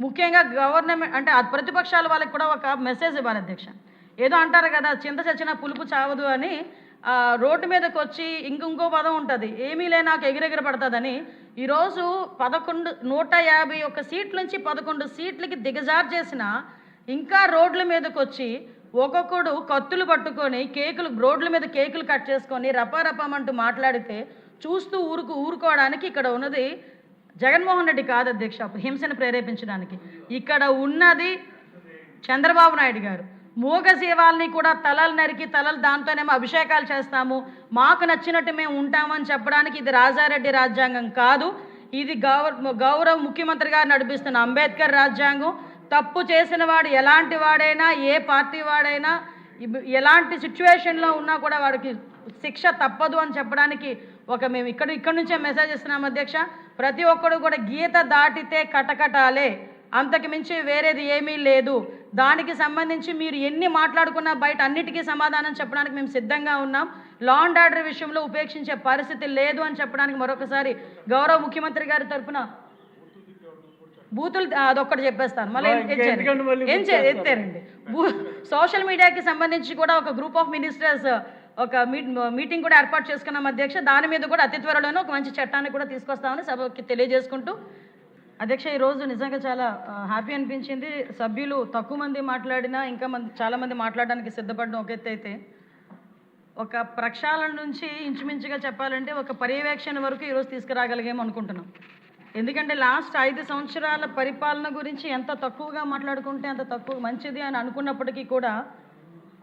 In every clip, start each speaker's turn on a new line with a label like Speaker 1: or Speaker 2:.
Speaker 1: ముఖ్యంగా గవర్నమెంట్ అంటే ప్రతిపక్షాల వాళ్ళకి కూడా ఒక మెసేజ్ ఇవ్వాలి అధ్యక్ష. ఏదో అంటారు కదా చింత చచ్చిన పులుపు చావదు అని రోడ్డు మీదకి వచ్చి ఇంకొంకో పదం ఉంటుంది. ఏమీ లే నాకు ఎగిరెగిర పడుతుందని. ఈరోజు పదకొండు నూట యాభై ఒక్క సీట్ల నుంచి పదకొండు సీట్లకి దిగజారు చేసిన ఇంకా రోడ్ల మీదకి వచ్చి ఒక్కొక్కడు కత్తులు పట్టుకొని కేకులు రోడ్ల మీద కేకులు కట్ చేసుకొని రపారపమంటూ మాట్లాడితే చూస్తూ ఊరుకు ఊరుకోవడానికి ఇక్కడ ఉన్నది జగన్మోహన్ రెడ్డి కాదు అధ్యక్ష హింసను ప్రేరేపించడానికి. ఇక్కడ ఉన్నది చంద్రబాబు నాయుడు గారు. మూగ జీవాల్ని కూడా తలలు నరికి తలలు దాంతోనేమో అభిషేకాలు చేస్తాము. మాకు నచ్చినట్టు మేము ఉంటామని చెప్పడానికి ఇది రాజారెడ్డి రాజ్యాంగం కాదు. ఇది గౌరవ గౌరవ ముఖ్యమంత్రి గారు నడిపిస్తున్న అంబేద్కర్ రాజ్యాంగం. తప్పు చేసిన వాడు ఎలాంటి వాడైనా ఏ పార్టీ వాడైనా ఎలాంటి సిచ్యువేషన్లో ఉన్నా కూడా వాడికి శిక్ష తప్పదు అని చెప్పడానికి ఒక మేము ఇక్కడ ఇక్కడ నుంచే మెసేజ్ ఇస్తున్నాం అధ్యక్ష. ప్రతి ఒక్కడు కూడా గీత దాటితే కటకటాలే. అంతకు మించి వేరేది ఏమీ లేదు. దానికి సంబంధించి మీరు ఎన్ని మాట్లాడుకున్నా బయట అన్నిటికీ సమాధానం చెప్పడానికి మేము సిద్ధంగా ఉన్నాం. లా అండ్ ఆర్డర్ విషయంలో ఉపేక్షించే పరిస్థితి లేదు అని చెప్పడానికి మరొకసారి గౌరవ ముఖ్యమంత్రి గారి తరఫున బూతులు అదొక్కటి చెప్పేస్తాను. మళ్ళీ ఏం- ఎత్తారండి. సోషల్ మీడియాకి సంబంధించి కూడా ఒక గ్రూప్ ఆఫ్ మినిస్టర్స్ ఒక మీట్ మీటింగ్ కూడా ఏర్పాటు చేసుకున్నాం అధ్యక్ష. దాని మీద కూడా అతి త్వరలోనే ఒక మంచి చట్టాన్ని కూడా తీసుకొస్తామని సభకి తెలియజేసుకుంటూ. అధ్యక్ష ఈరోజు నిజంగా చాలా హ్యాపీ అనిపించింది. సభ్యులు తక్కువ మంది మాట్లాడినా ఇంకా మంది చాలామంది మాట్లాడడానికి సిద్ధపడడం ఒక ఎత్తు అయితే ఒక ప్రక్షాళన నుంచి ఇంచుమించుగా చెప్పాలంటే ఒక పర్యవేక్షణ వరకు ఈరోజు తీసుకురాగలిగాము అనుకుంటున్నాం. ఎందుకంటే లాస్ట్ ఐదు సంవత్సరాల పరిపాలన గురించి ఎంత తక్కువగా మాట్లాడుకుంటే అంత తక్కువ మంచిది అని అనుకున్నప్పటికీ కూడా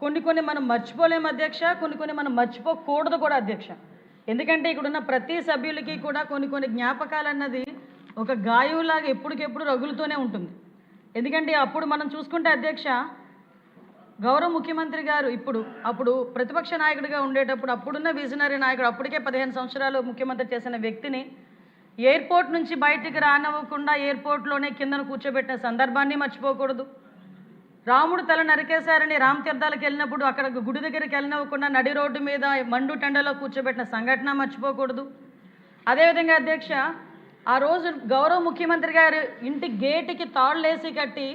Speaker 1: కొన్ని కొన్ని మనం మర్చిపోలేము అధ్యక్ష కొన్ని కొన్ని మనం మర్చిపోకూడదు కూడా అధ్యక్ష. ఎందుకంటే ఇక్కడున్న ప్రతి సభ్యులకి కూడా కొన్ని కొన్ని జ్ఞాపకాలు అన్నది ఒక గాయువులాగా ఎప్పటికెప్పుడు రగులుతూనే ఉంటుంది. ఎందుకంటే అప్పుడు మనం చూసుకుంటే అధ్యక్ష గౌరవ ముఖ్యమంత్రి గారు ఇప్పుడు అప్పుడు ప్రతిపక్ష నాయకుడిగా ఉండేటప్పుడు అప్పుడున్న విజనరీ నాయకుడు అప్పటికే పదిహేను సంవత్సరాలు ముఖ్యమంత్రి చేసిన వ్యక్తిని ఎయిర్పోర్ట్ నుంచి బయటికి రానివ్వకుండా ఎయిర్పోర్ట్లోనే కిందన కూర్చోబెట్టిన సందర్భాన్ని మర్చిపోకూడదు. రాముడు తల నరికేశారని రామతీర్థాలకు వెళ్ళినప్పుడు అక్కడ గుడి దగ్గరికి వెళ్ళినవ్వకుండా నడి రోడ్డు మీద మండు టెండలో కూర్చోబెట్టిన సంఘటన మర్చిపోకూడదు. అదేవిధంగా అధ్యక్ష ఆ రోజు గౌరవ ముఖ్యమంత్రి గారు ఇంటి గేటుకి తాళ్ళేసి కట్టి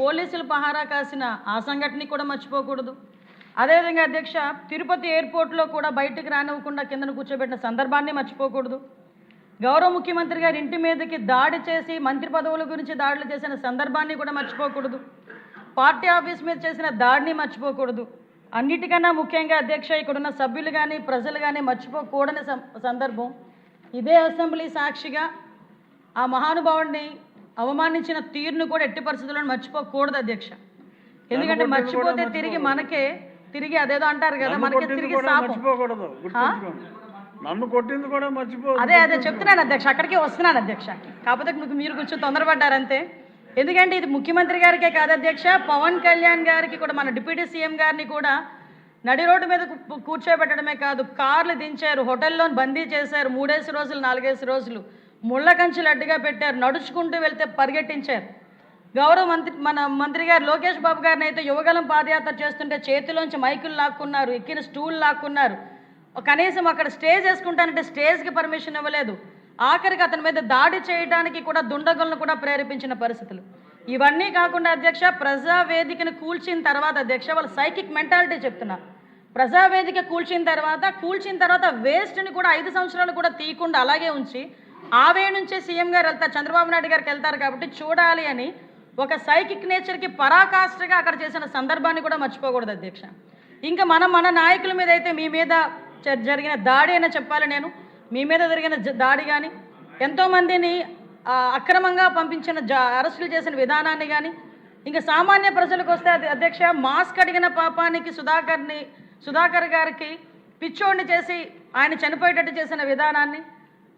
Speaker 1: పోలీసులు పహారా కాసిన ఆ సంఘటన కూడా మర్చిపోకూడదు. అదేవిధంగా అధ్యక్ష తిరుపతి ఎయిర్పోర్ట్లో కూడా బయటకు రానివ్వకుండా కిందన కూర్చోబెట్టిన సందర్భాన్ని మర్చిపోకూడదు. గౌరవ ముఖ్యమంత్రి గారి ఇంటి మీదకి దాడి చేసి మంత్రి పదవుల గురించి దాడులు చేసిన సందర్భాన్ని కూడా మర్చిపోకూడదు. పార్టీ ఆఫీస్ మీద చేసిన దాడిని మర్చిపోకూడదు. అన్నిటికన్నా ముఖ్యంగా అధ్యక్ష ఇక్కడున్న సభ్యులు కానీ ప్రజలు కానీ మర్చిపోకూడని సందర్భం. ఇదే అసెంబ్లీ సాక్షిగా ఆ మహానుభావుడిని అవమానించిన తీరును కూడా ఎట్టి పరిస్థితుల్లో మర్చిపోకూడదు అధ్యక్ష. ఎందుకంటే మర్చిపోతే తిరిగి మనకే తిరిగి అదేదో అంటారు కదా మనకే తిరిగి
Speaker 2: నన్ను కొట్టింది కూడా మర్చిపో
Speaker 1: అదే అదే చెప్తున్నాను అధ్యక్ష అక్కడికే వస్తున్నాను అధ్యక్ష. కాకపోతే మీకు మీరు కొంచెం తొందరపడ్డారంతే. ఎందుకంటే ఇది ముఖ్యమంత్రి గారికే కాదు అధ్యక్ష. పవన్ కళ్యాణ్ గారికి కూడా మన డిప్యూటీ సీఎం గారిని కూడా నడి రోడ్డు మీద కూర్చోబెట్టడమే కాదు కార్లు దించారు హోటల్లో బందీ చేశారు మూడేసి రోజులు నాలుగేసి రోజులు ముళ్ళ కంచెలు అడ్డుగా పెట్టారు నడుచుకుంటూ వెళ్తే పరిగెట్టించారు. గౌరవ మంత్రి మన మంత్రి గారు లోకేష్ బాబు గారిని అయితే యువగలం పాదయాత్ర చేస్తుంటే చేతిలోంచి మైకులు లాక్కున్నారు ఎక్కిన స్టూల్ లాక్కున్నారు. కనీసం అక్కడ స్టేజ్ వేసుకుంటానంటే స్టేజ్కి పర్మిషన్ ఇవ్వలేదు. ఆఖరికి అతని మీద దాడి చేయడానికి కూడా దుండగులను కూడా ప్రేరేపించిన పరిస్థితులు. ఇవన్నీ కాకుండా అధ్యక్ష ప్రజావేదికను కూల్చిన తర్వాత అధ్యక్ష వాళ్ళ సైకిక్ మెంటాలిటీ చెప్తున్నా. ప్రజావేదిక కూల్చిన తర్వాత కూల్చిన తర్వాత వేస్ట్ని కూడా ఐదు సంవత్సరాలు కూడా తీయకుండా అలాగే ఉంచి ఆవే నుంచే సీఎం గారు వెళ్తారు చంద్రబాబు నాయుడు గారికి వెళ్తారు కాబట్టి చూడాలి అని ఒక సైకిక్ నేచర్కి పరాకాష్ఠగా అక్కడ చేసిన సందర్భాన్ని కూడా మర్చిపోకూడదు అధ్యక్ష. ఇంకా మనం మన నాయకుల మీద అయితే మీ మీద జరిగిన దాడి అయినా చెప్పాలి నేను. మీ మీద జరిగిన దాడి కానీ ఎంతోమందిని అక్రమంగా పంపించిన జ అరెస్టులు చేసిన విధానాన్ని కానీ ఇంకా సామాన్య ప్రజలకు వస్తే అది అధ్యక్ష మాస్క్ అడిగిన పాపానికి సుధాకర్ని సుధాకర్ గారికి పిచ్చోడిని చేసి ఆయన చనిపోయేటట్టు చేసిన విధానాన్ని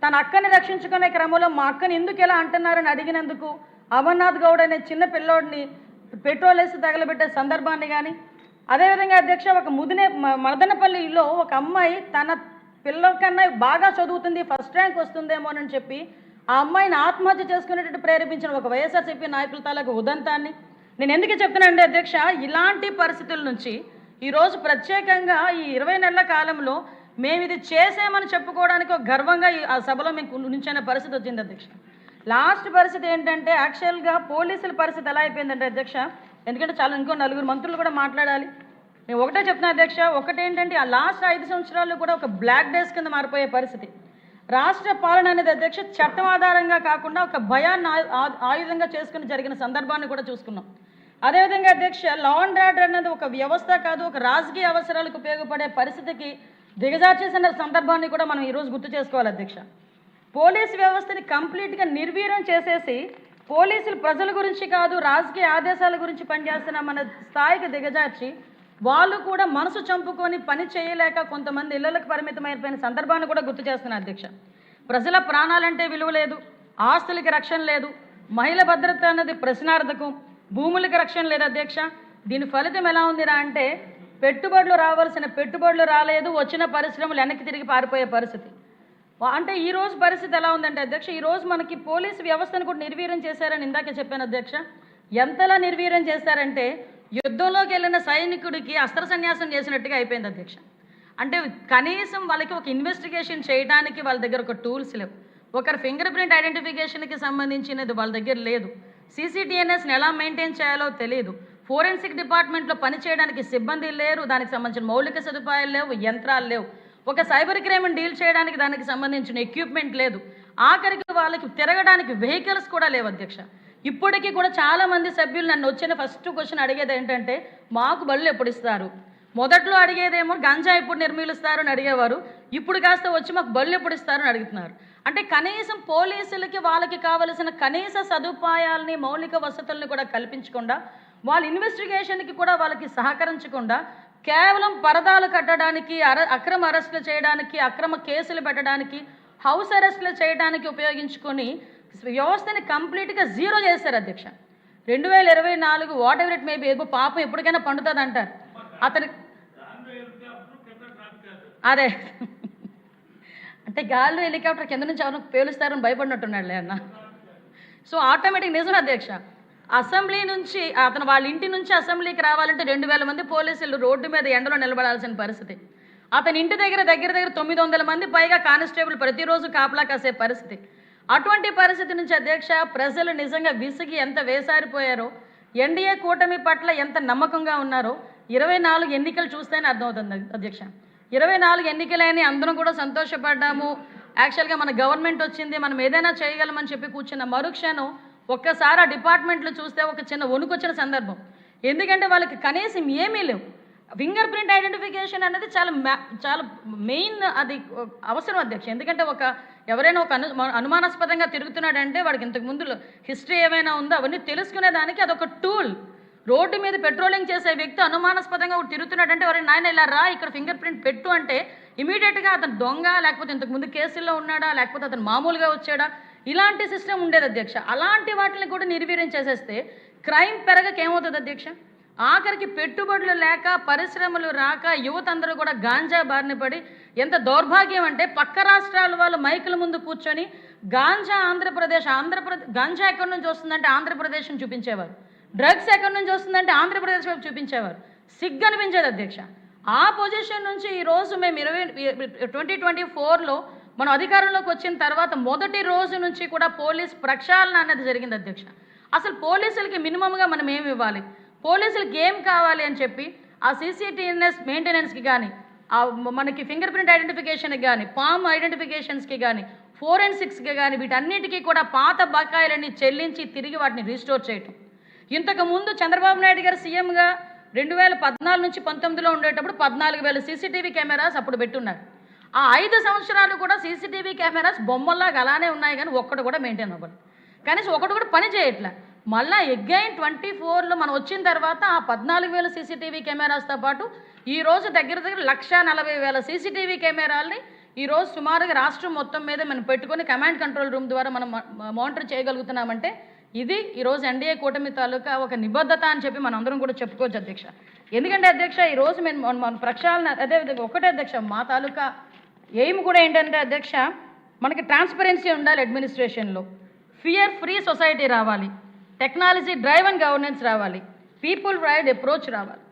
Speaker 1: తన అక్కని రక్షించుకునే క్రమంలో మా అక్కని ఎందుకు ఇలా అంటున్నారని అడిగినందుకు అమర్నాథ్ గౌడ్ అనే చిన్న పిల్లోడిని పెట్రోల్ వేసి తగలబెట్టే సందర్భాన్ని కానీ అదేవిధంగా అధ్యక్ష ఒక ముదినే మ- మదనపల్లిలో ఒక అమ్మాయి తన పిల్లల కన్నా బాగా చదువుతుంది ఫస్ట్ ర్యాంక్ వస్తుందేమోనని చెప్పి ఆ అమ్మాయిని ఆత్మహత్య చేసుకునేటట్టు ప్రేరేపించిన ఒక వైఎస్ఆర్సీపీ నాయకుల తాలకు ఉదంతాన్ని. నేను ఎందుకు చెప్తున్నానండి అధ్యక్ష ఇలాంటి పరిస్థితుల నుంచి ఈరోజు ప్రత్యేకంగా ఈ ఇరవై నెలల కాలంలో మేము ఇది చేసామని చెప్పుకోవడానికి ఒక గర్వంగా ఈ ఆ సభలో మేము నుంచైన పరిస్థితి వచ్చింది అధ్యక్ష. లాస్ట్ పరిస్థితి ఏంటంటే యాక్చువల్గా పోలీసుల పరిస్థితి ఎలా అయిపోయిందంటే అధ్యక్ష? ఎందుకంటే చాలా ఇంకో నలుగురు మంత్రులు కూడా మాట్లాడాలి. నేను ఒకటే చెప్తున్నా అధ్యక్ష ఒకటేంటంటే ఆ లాస్ట్ ఐదు సంవత్సరాలు కూడా ఒక బ్లాక్ డేస్ కింద మారిపోయే పరిస్థితి. రాష్ట్ర పాలన అనేది అధ్యక్ష చట్టం ఆధారంగా కాకుండా ఒక భయాన్ని ఆయుధంగా చేసుకుని జరిగిన సందర్భాన్ని కూడా చూసుకున్నాం. అదేవిధంగా అధ్యక్ష లా అండ్ ఆర్డర్ అనేది ఒక వ్యవస్థ కాదు ఒక రాజకీయ అవసరాలకు ఉపయోగపడే పరిస్థితికి దిగజార్చేసిన సందర్భాన్ని కూడా మనం ఈరోజు గుర్తు చేసుకోవాలి అధ్యక్ష. పోలీస్ వ్యవస్థని కంప్లీట్గా నిర్వీర్యం చేసేసి పోలీసులు ప్రజల గురించి కాదు రాజకీయ ఆదేశాల గురించి పనిచేస్తున్న మన స్థాయికి దిగజార్చి వాళ్ళు కూడా మనసు చంపుకొని పని చేయలేక కొంతమంది ఇళ్ళకు పరిమితమైపోయిన సందర్భాన్ని కూడా గుర్తు చేస్తున్నారు అధ్యక్ష. ప్రజల ప్రాణాలంటే విలువ లేదు ఆస్తులకి రక్షణ లేదు మహిళ భద్రత అన్నది ప్రశ్నార్థకం భూములకి రక్షణ లేదు అధ్యక్ష. దీని ఫలితం ఎలా ఉందిరా అంటే పెట్టుబడులు రావాల్సిన పెట్టుబడులు రాలేదు వచ్చిన పరిశ్రమలు వెనక్కి తిరిగి పారిపోయే పరిస్థితి. అంటే ఈ రోజు పరిస్థితి ఎలా ఉందంటే అధ్యక్ష ఈ రోజు మనకి పోలీసు వ్యవస్థను కూడా నిర్వీర్యం చేశారని ఇందాకే చెప్పాను అధ్యక్ష. ఎంతలా నిర్వీర్యం చేశారంటే యుద్ధంలోకి వెళ్ళిన సైనికుడికి అస్త్ర సన్యాసం చేసినట్టుగా అయిపోయింది అధ్యక్ష. అంటే కనీసం వాళ్ళకి ఒక ఇన్వెస్టిగేషన్ చేయడానికి వాళ్ళ దగ్గర ఒక టూల్స్ లేవు. ఒకరి ఫింగర్ ప్రింట్ ఐడెంటిఫికేషన్కి సంబంధించినది వాళ్ళ దగ్గర లేదు. సీసీటీఎన్ఎస్ని ఎలా మెయింటైన్ చేయాలో తెలియదు ఫోరెన్సిక్ డిపార్ట్మెంట్లో పనిచేయడానికి సిబ్బంది లేరు. దానికి సంబంధించిన మౌలిక సదుపాయాలు లేవు. యంత్రాలు లేవు. ఒక సైబర్ క్రైమ్ని డీల్ చేయడానికి దానికి సంబంధించిన ఎక్విప్మెంట్ లేదు. ఆఖరికి వాళ్ళకి తిరగడానికి వెహికల్స్ కూడా లేవు అధ్యక్ష. ఇప్పటికీ కూడా చాలా మంది సభ్యులు నన్ను వచ్చిన ఫస్ట్ క్వశ్చన్ అడిగేది ఏంటంటే మాకు బళ్ళు ఎప్పుడు ఇస్తారు? మొదట్లో అడిగేదేమో గంజా ఎప్పుడు నిర్మూలిస్తారు? అని అడిగేవారు. ఇప్పుడు కాస్త వచ్చి మాకు బళ్ళు ఎప్పుడు ఇస్తారు అని అడుగుతున్నారు. అంటే కనీసం పోలీసులకి వాళ్ళకి కావలసిన కనీస సదుపాయాల్ని మౌలిక వసతుల్ని కూడా కల్పించకుండా వాళ్ళ ఇన్వెస్టిగేషన్కి కూడా వాళ్ళకి సహకరించకుండా కేవలం పరదాలు కట్టడానికి అర అక్రమ అరెస్టులు చేయడానికి అక్రమ కేసులు పెట్టడానికి హౌస్ అరెస్టులు చేయడానికి ఉపయోగించుకొని వ్యవస్థని కంప్లీట్గా జీరో చేశారు అధ్యక్ష. రెండు వేల ఇరవై నాలుగు whatever it may be పాపం ఎప్పటికైనా పండుతుంది అంటారు. అతని అదే. అంటే గాల్లో హెలికాప్టర్ కింద నుంచి ఎవరు పేలుస్తారని భయపడినట్టున్నాడులే అన్న. సో ఆటోమేటిక్ నిజం అధ్యక్ష. అసెంబ్లీ నుంచి అతను వాళ్ళ ఇంటి నుంచి అసెంబ్లీకి రావాలంటే రెండు వేల మంది పోలీసులు రోడ్డు మీద ఎండలో నిలబడాల్సిన పరిస్థితి. అతని ఇంటి దగ్గర దగ్గర దగ్గర తొమ్మిది వందల మంది పైగా కానిస్టేబుల్ ప్రతిరోజు కాపలా కాసే పరిస్థితి. అటువంటి పరిస్థితి నుంచి అధ్యక్ష ప్రజలు నిజంగా విసిగి ఎంత వేసారిపోయారో ఎన్డీఏ కూటమి పట్ల ఎంత నమ్మకంగా ఉన్నారో ఇరవై నాలుగు ఎన్నికలు చూస్తేనే అర్థమవుతుంది అధ్యక్ష. ఇరవై నాలుగు ఎన్నికలని అందరం కూడా సంతోషపడ్డాము. యాక్చువల్గా మన గవర్నమెంట్ వచ్చింది మనం ఏదైనా చేయగలమని చెప్పి కూర్చున్న మరుక్షణం ఒక్కసారి ఆ డిపార్ట్మెంట్లు చూస్తే ఒక చిన్న వణుకొచ్చిన సందర్భం. ఎందుకంటే వాళ్ళకి కనీసం ఏమీ లేవు. ఫింగర్ ప్రింట్ ఐడెంటిఫికేషన్ అనేది చాలా మ్యా- చాలా మెయిన్ అది అవసరం అధ్యక్ష. ఎందుకంటే ఒక ఎవరైనా ఒక అను అనుమానాస్పదంగా తిరుగుతున్నాడంటే వాడికి ఇంతకు ముందు హిస్టరీ ఏమైనా ఉందో? అవన్నీ తెలుసుకునే దానికి అదొక టూల్. రోడ్డు మీద పెట్రోలింగ్ చేసే వ్యక్తి అనుమానాస్పదంగా ఒకటి తిరుగుతున్నాడంటే ఎవరైనా నాయన ఇలా రా ఇక్కడ ఫింగర్ ప్రింట్ పెట్టు అంటే ఇమీడియట్గా అతను దొంగ లేకపోతే ఇంతకు ముందు కేసుల్లో ఉన్నాడా లేకపోతే అతను మామూలుగా వచ్చాడా? ఇలాంటి సిస్టమ్ ఉండేది అధ్యక్ష. అలాంటి వాటిని కూడా నిర్వీర్యం చేసేస్తే క్రైమ్ పెరగక ఏమవుతుంది అధ్యక్ష? ఆఖరికి పెట్టుబడులు లేక పరిశ్రమలు రాక యువత అందరూ కూడా గాంజా బారిన పడి ఎంత దౌర్భాగ్యం అంటే పక్క రాష్ట్రాల వాళ్ళు మైకుల ముందు కూర్చొని గాంజా ఆంధ్రప్రదేశ్ ఆంధ్రప్రదేశ్ గాంజా ఎక్కడి నుంచి వస్తుందంటే ఆంధ్రప్రదేశ్ని చూపించేవారు. డ్రగ్స్ ఎక్కడి నుంచి వస్తుందంటే ఆంధ్రప్రదేశ్ వైపు చూపించేవారు. సిగ్గు అనిపించేది అధ్యక్ష. ఆ పొజిషన్ నుంచి ఈ రోజు మేము ఇరవై ట్వంటీ ట్వంటీ ఫోర్లో మనం అధికారంలోకి వచ్చిన తర్వాత మొదటి రోజు నుంచి కూడా పోలీస్ ప్రక్షాళన అనేది జరిగింది అధ్యక్ష. అసలు పోలీసులకి మినిమంగా మనం ఏమి ఇవ్వాలి? పోలీసులకి ఏం కావాలి అని చెప్పి ఆ సీసీటీఎన్ఎస్ మెయింటెనెన్స్కి కానీ ఆ మనకి ఫింగర్ ప్రింట్ ఐడెంటిఫికేషన్కి కానీ పామ్ ఐడెంటిఫికేషన్స్కి కానీ ఫోరెన్సిక్స్కి కానీ వీటన్నిటికీ కూడా పాత బకాయిలన్నీ చెల్లించి తిరిగి వాటిని రీస్టోర్ చేయటం. ఇంతకు ముందు చంద్రబాబు నాయుడు గారు సీఎంగా రెండు వేల పద్నాలుగు నుంచి పంతొమ్మిదిలో ఉండేటప్పుడు పద్నాలుగు వేల సీసీటీవీ కెమెరాస్ అప్పుడు పెట్టున్నారు. ఆ ఐదు సంవత్సరాలు కూడా సీసీటీవీ కెమెరాస్ బొమ్మల్లాగా అలానే ఉన్నాయి కానీ ఒక్కటి కూడా మెయింటైన్ అవ్వదు కనీసం ఒకటి కూడా పని చేయట్లే. మళ్ళీ ఎగ్గైన్ ట్వంటీ ఫోర్లో మనం వచ్చిన తర్వాత ఆ పద్నాలుగు వేల సీసీటీవీ కెమెరాస్తో పాటు ఈరోజు దగ్గర దగ్గర లక్ష నలభై వేల సీసీటీవీ కెమెరాల్ని ఈరోజు సుమారుగా రాష్ట్రం మొత్తం మీద మనం పెట్టుకొని కమాండ్ కంట్రోల్ రూమ్ ద్వారా మనం మానిటర్ చేయగలుగుతున్నామంటే ఇది ఈరోజు ఎన్డీఏ కూటమి తాలూకా ఒక నిబద్ధత అని చెప్పి మనం అందరం కూడా చెప్పుకోవచ్చు అధ్యక్ష. ఎందుకంటే అధ్యక్ష ఈరోజు మేము మన- మన ప్రక్షాళన అదేవిధంగా ఒకటే అధ్యక్ష మా తాలూకా ఎయిమ్ కూడా ఏంటంటే అధ్యక్ష మనకి ట్రాన్స్పరెన్సీ ఉండాలి అడ్మినిస్ట్రేషన్లో ఫియర్ ఫ్రీ సొసైటీ రావాలి. టెక్నాలజీ డ్రైవ్ అండ్ గవర్నెన్స్ రావాలి. పీపుల్ రైడ్ అప్రోచ్ రావాలి.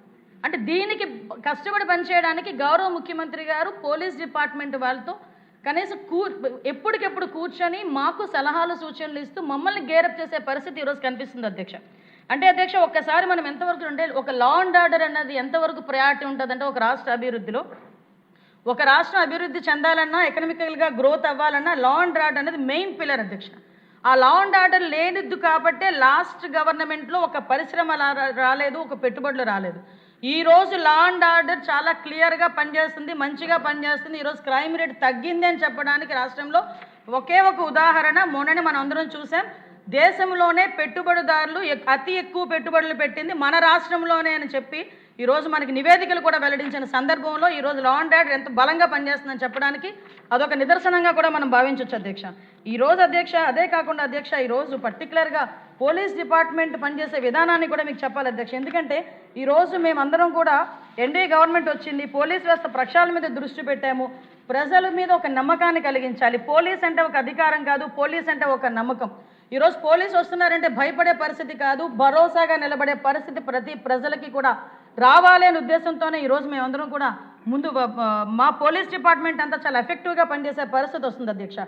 Speaker 1: అంటే దీనికి కష్టపడి పనిచేయడానికి గౌరవ ముఖ్యమంత్రి గారు పోలీస్ డిపార్ట్మెంట్ వాళ్ళతో కనీసం కూ ఎప్పటికెప్పుడు కూర్చొని మాకు సలహాలు సూచనలు ఇస్తూ మమ్మల్ని గేరప్ చేసే పరిస్థితి ఈరోజు కనిపిస్తుంది అధ్యక్ష. అంటే అధ్యక్ష ఒక్కసారి మనం ఎంతవరకు ఉండే ఒక లా అండ్ ఆర్డర్ అన్నది ఎంతవరకు ప్రయారిటీ ఉంటుందంటే ఒక రాష్ట్ర అభివృద్ధిలో. ఒక రాష్ట్రం అభివృద్ధి చెందాలన్నా ఎకనామికల్గా గ్రోత్ అవ్వాలన్నా లా అండ్ ఆర్డర్ అనేది మెయిన్ పిల్లర్ అధ్యక్ష. ఆ లా అండ్ ఆర్డర్ లేనిద్దు కాబట్టే లాస్ట్ గవర్నమెంట్లో ఒక పరిశ్రమ రాలేదు ఒక పెట్టుబడులు రాలేదు. ఈరోజు లా అండ్ ఆర్డర్ చాలా క్లియర్గా పనిచేస్తుంది మంచిగా పనిచేస్తుంది. ఈరోజు క్రైమ్ రేట్ తగ్గింది అని చెప్పడానికి రాష్ట్రంలో ఒకే ఒక ఉదాహరణ మొన్ననే మనం అందరం చూసాం దేశంలోనే పెట్టుబడిదారులు అతి ఎక్కువ పెట్టుబడులు పెట్టింది మన రాష్ట్రంలోనే అని చెప్పి ఈరోజు మనకి నివేదికలు కూడా వెల్లడించిన సందర్భంలో ఈరోజు లా అండ్ ఆర్డర్ ఎంత బలంగా పనిచేస్తుందని చెప్పడానికి అదొక నిదర్శనంగా కూడా మనం భావించవచ్చు అధ్యక్ష. ఈ రోజు అధ్యక్ష అదే కాకుండా అధ్యక్ష ఈరోజు పర్టికులర్గా పోలీస్ డిపార్ట్మెంట్ పనిచేసే విధానాన్ని కూడా మీకు చెప్పాలి అధ్యక్ష. ఎందుకంటే ఈరోజు మేమందరం కూడా ఎన్డీఏ గవర్నమెంట్ వచ్చింది పోలీస్ వ్యవస్థ ప్రక్షాళన మీద దృష్టి పెట్టాము. ప్రజల మీద ఒక నమ్మకాన్ని కలిగించాలి. పోలీస్ అంటే ఒక అధికారం కాదు పోలీస్ అంటే ఒక నమ్మకం. ఈరోజు పోలీసు వస్తున్నారంటే భయపడే పరిస్థితి కాదు భరోసాగా నిలబడే పరిస్థితి ప్రతి ప్రజలకి కూడా రావాలి అనే ఉద్దేశంతోనే ఈరోజు మేమందరం కూడా ముందు మా పోలీస్ డిపార్ట్మెంట్ అంతా చాలా ఎఫెక్టివ్గా పనిచేసే పరిస్థితి వస్తుంది అధ్యక్ష.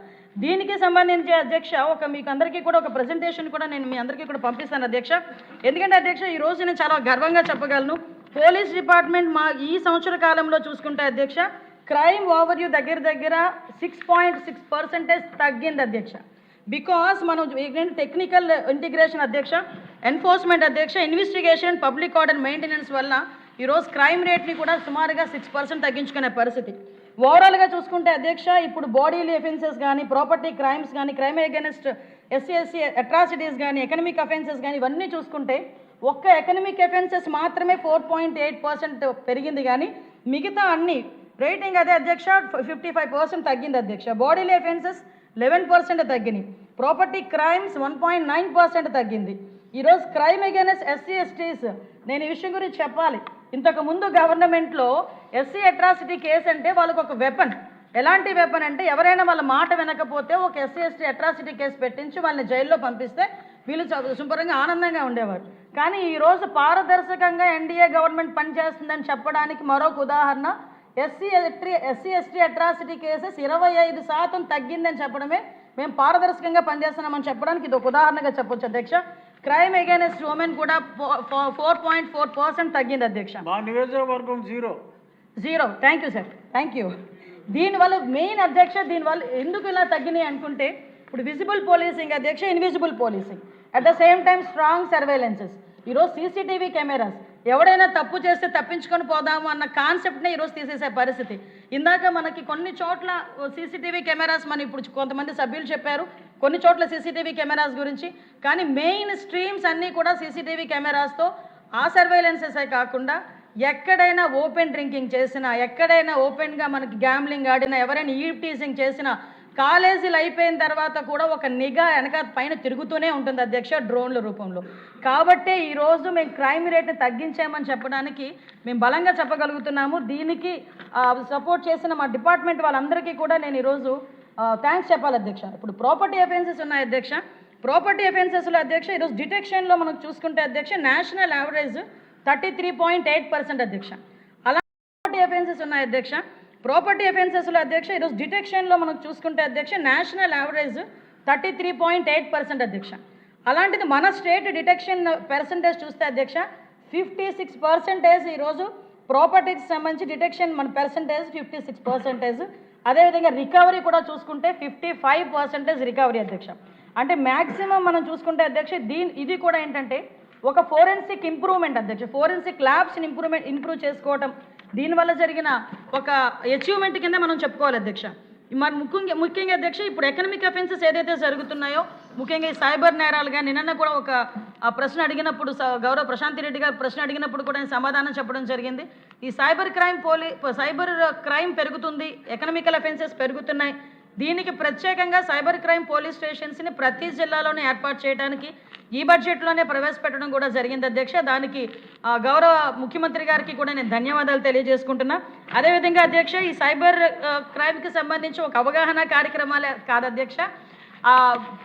Speaker 1: దీనికి సంబంధించి అధ్యక్ష ఒక మీకు అందరికీ కూడా ఒక ప్రజెంటేషన్ కూడా నేను మీ అందరికీ కూడా పంపిస్తాను అధ్యక్ష. ఎందుకంటే అధ్యక్ష ఈ రోజు నేను చాలా గర్వంగా చెప్పగలను. పోలీస్ డిపార్ట్మెంట్ మా ఈ సంవత్సర కాలంలో చూసుకుంటే అధ్యక్ష క్రైమ్ ఓవర్ యూ దగ్గర దగ్గర సిక్స్ పాయింట్ సిక్స్ పర్సెంటేజ్ తగ్గింది అధ్యక్ష. బికాస్ మనం ఏంటంటే టెక్నికల్ ఇంటిగ్రేషన్ అధ్యక్ష ఎన్ఫోర్స్మెంట్ అధ్యక్ష ఇన్వెస్టిగేషన్ పబ్లిక్ ఆర్డర్ మెయింటెనెన్స్ వల్ల ఈరోజు క్రైమ్ రేట్ని కూడా సుమారుగా సిక్స్ పర్సెంట్ తగ్గించుకునే పరిస్థితి. ఓవరాల్గా చూసుకుంటే అధ్యక్ష ఇప్పుడు బాడీలీ అఫెన్సెస్ కానీ ప్రాపర్టీ క్రైమ్స్ కానీ crime against SC SC atrocities కానీ ఎకనమిక్ అఫెన్సెస్ కానీ ఇవన్నీ చూసుకుంటే ఒక్క ఎకనమిక్ అఫెన్సెస్ మాత్రమే ఫోర్ పాయింట్ ఎయిట్ పర్సెంట్ పెరిగింది కానీ మిగతా అన్ని రేటింగ్ అదే అధ్యక్ష ఫిఫ్టీ ఫైవ్ పర్సెంట్ తగ్గింది అధ్యక్ష. బాడీలీ అఫెన్సెస్ లెవెన్ పర్సెంట్ తగ్గినాయి. Property crimes one point nine percent తగ్గింది. ఈరోజు క్రైమ్ అగేనెస్ట్ ఎస్సీ ఎస్టీస్ నేను ఈ విషయం గురించి చెప్పాలి. ఇంతకు ముందు గవర్నమెంట్లో ఎస్సీ అట్రాసిటీ కేసు అంటే వాళ్ళకు ఒక వెపన్ ఎలాంటి వెపన్ అంటే ఎవరైనా వాళ్ళ మాట వినకపోతే ఒక ఎస్సీ ఎస్టీ అట్రాసిటీ కేసు పెట్టించి వాళ్ళని జైల్లో పంపిస్తే వీళ్ళు శుభ్రంగా ఆనందంగా ఉండేవారు. కానీ ఈరోజు పారదర్శకంగా ఎన్డీఏ గవర్నమెంట్ పనిచేస్తుందని చెప్పడానికి మరొక ఉదాహరణ SC SC ST atrocity cases ఇరవై ఐదు శాతం తగ్గిందని చెప్పడమే మేము పారదర్శకంగా పనిచేస్తున్నామని చెప్పడానికి ఇది ఒక ఉదాహరణగా చెప్పొచ్చు అధ్యక్ష. క్రైమ్ అగైనెస్ట్ ఉమెన్ కూడా ఫోర్ పాయింట్ ఫోర్ పర్సెంట్ తగ్గింది అధ్యక్ష.
Speaker 2: మా నియోజకవర్గం zero.
Speaker 1: Zero. Thank you sir thank you దీనివల్ల మెయిన్ అధ్యక్ష దీనివల్ల ఎందుకు ఇలా తగ్గినాయి అనుకుంటే ఇప్పుడు విజిబుల్ పోలీసింగ్ అధ్యక్ష invisible policing at the same time strong surveillances ఈరోజు సీసీటీవీ కెమెరాస్. ఎవడైనా తప్పు చేస్తే తప్పించుకొని పోదాము అన్న కాన్సెప్ట్నే ఈరోజు తీసేసే పరిస్థితి. ఇందాక మనకి కొన్ని చోట్ల సీసీటీవీ కెమెరాస్ మన ఇప్పుడు కొంతమంది సభ్యులు చెప్పారు కొన్ని చోట్ల సీసీటీవీ కెమెరాస్ గురించి. కానీ మెయిన్ స్ట్రీమ్స్ అన్నీ కూడా సీసీటీవీ కెమెరాస్తో ఆ సర్వేలెన్సెసే కాకుండా ఎక్కడైనా ఓపెన్ డ్రింకింగ్ చేసినా ఎక్కడైనా ఓపెన్గా మనకి గ్యాంబ్లింగ్ ఆడినా ఎవరైనా ఈ టీజింగ్ చేసినా కాలేజీలు అయిపోయిన తర్వాత కూడా ఒక నిఘా వెనక పైన తిరుగుతూనే ఉంటుంది అధ్యక్ష డ్రోన్ల రూపంలో. కాబట్టే ఈరోజు మేము క్రైమ్ రేట్ని తగ్గించామని చెప్పడానికి మేము బలంగా చెప్పగలుగుతున్నాము. దీనికి సపోర్ట్ చేసిన మా డిపార్ట్మెంట్ వాళ్ళందరికీ కూడా నేను ఈరోజు థ్యాంక్స్ చెప్పాలి అధ్యక్ష. ఇప్పుడు ప్రాపర్టీ అఫెన్సెస్ ఉన్నాయి అధ్యక్ష. ప్రాపర్టీ అఫెన్సెస్లో అధ్యక్ష ఈరోజు డిటెక్షన్లో మనం చూసుకుంటే అధ్యక్ష national average thirty three point eight percent అధ్యక్ష. అలా ప్రాపర్టీ అఫెన్సెస్ ఉన్నాయి అధ్యక్ష. ప్రాపర్టీ అఫెన్సెస్లో అధ్యక్ష ఈరోజు డిటెక్షన్లో మనం చూసుకుంటే అధ్యక్ష national average thirty three point eight percent అధ్యక్ష. అలాంటిది మన స్టేట్ డిటెక్షన్ పర్సంటేజ్ చూస్తే అధ్యక్ష ఫిఫ్టీ సిక్స్ పర్సెంటేజ్ ఈరోజు ప్రాపర్టీకి సంబంధించి డిటెక్షన్ మన పర్సంటేజ్ ఫిఫ్టీ సిక్స్ పర్సెంటేజ్. అదేవిధంగా రికవరీ కూడా చూసుకుంటే ఫిఫ్టీ ఫైవ్ పర్సెంటేజ్ రికవరీ అధ్యక్ష. అంటే మ్యాక్సిమం మనం చూసుకుంటే అధ్యక్ష దీని ఇది కూడా ఏంటంటే ఒక ఫోరెన్సిక్ ఇంప్రూవ్మెంట్ అధ్యక్ష ఫోరెన్సిక్ ల్యాబ్స్ని ఇంప్రూవ్మెంట్ ఇంప్రూవ్ చేసుకోవటం దీనివల్ల జరిగిన ఒక అచీవ్మెంట్ కింద మనం చెప్పుకోవాలి అధ్యక్ష. మరి ముఖ్యంగా ముఖ్యంగా అధ్యక్ష ఇప్పుడు ఎకనమిక్ అఫెన్సెస్ ఏదైతే జరుగుతున్నాయో ముఖ్యంగా ఈ సైబర్ నేరాలు కానీ నిన్న కూడా ఒక ప్రశ్న అడిగినప్పుడు స- గౌరవ ప్రశాంతి రెడ్డి గారు ప్రశ్న అడిగినప్పుడు కూడా నేను సమాధానం చెప్పడం జరిగింది. ఈ సైబర్ క్రైమ్ పోలీ సైబర్ క్రైమ్ పెరుగుతుంది ఎకనమికల్ అఫెన్సెస్ పెరుగుతున్నాయి దీనికి ప్రత్యేకంగా సైబర్ క్రైమ్ పోలీస్ స్టేషన్స్ని ప్రతి జిల్లాలోనే ఏర్పాటు చేయడానికి ఈ బడ్జెట్లోనే ప్రవేశపెట్టడం కూడా జరిగింది అధ్యక్ష. దానికి గౌరవ ముఖ్యమంత్రి గారికి కూడా నేను ధన్యవాదాలు తెలియజేసుకుంటున్నా. అదేవిధంగా అధ్యక్ష ఈ సైబర్ క్రైమ్కి సంబంధించి ఒక అవగాహన కార్యక్రమాలే కాదు అధ్యక్ష.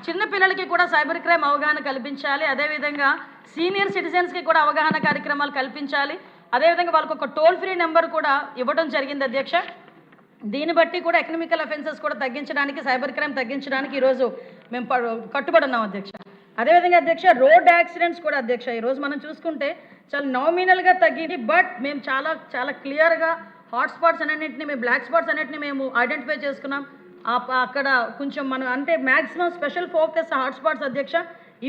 Speaker 1: చిన్నపిల్లలకి కూడా సైబర్ క్రైమ్ అవగాహన కల్పించాలి. అదేవిధంగా సీనియర్ సిటిజన్స్కి కూడా అవగాహన కార్యక్రమాలు కల్పించాలి. అదేవిధంగా వాళ్ళకు ఒక టోల్ ఫ్రీ నెంబర్ కూడా ఇవ్వడం జరిగింది అధ్యక్ష. దీన్ని బట్టి కూడా ఎకనామికల్ అఫెన్సెస్ కూడా తగ్గించడానికి సైబర్ క్రైమ్ తగ్గించడానికి ఈరోజు మేము కట్టుబడి ఉన్నాం అధ్యక్ష. అదేవిధంగా అధ్యక్ష రోడ్ యాక్సిడెంట్స్ కూడా అధ్యక్ష ఈరోజు మనం చూసుకుంటే చాలా నామినల్గా తగ్గింది బట్ మేము చాలా చాలా క్లియర్గా హాట్స్పాట్స్ అన్నింటినీ మేము బ్లాక్ స్పాట్స్ అన్నింటినీ మేము ఐడెంటిఫై చేసుకున్నాం. అక్కడ కొంచెం మనం అంటే మ్యాక్సిమం స్పెషల్ ఫోకస్ హాట్స్పాట్స్ అధ్యక్ష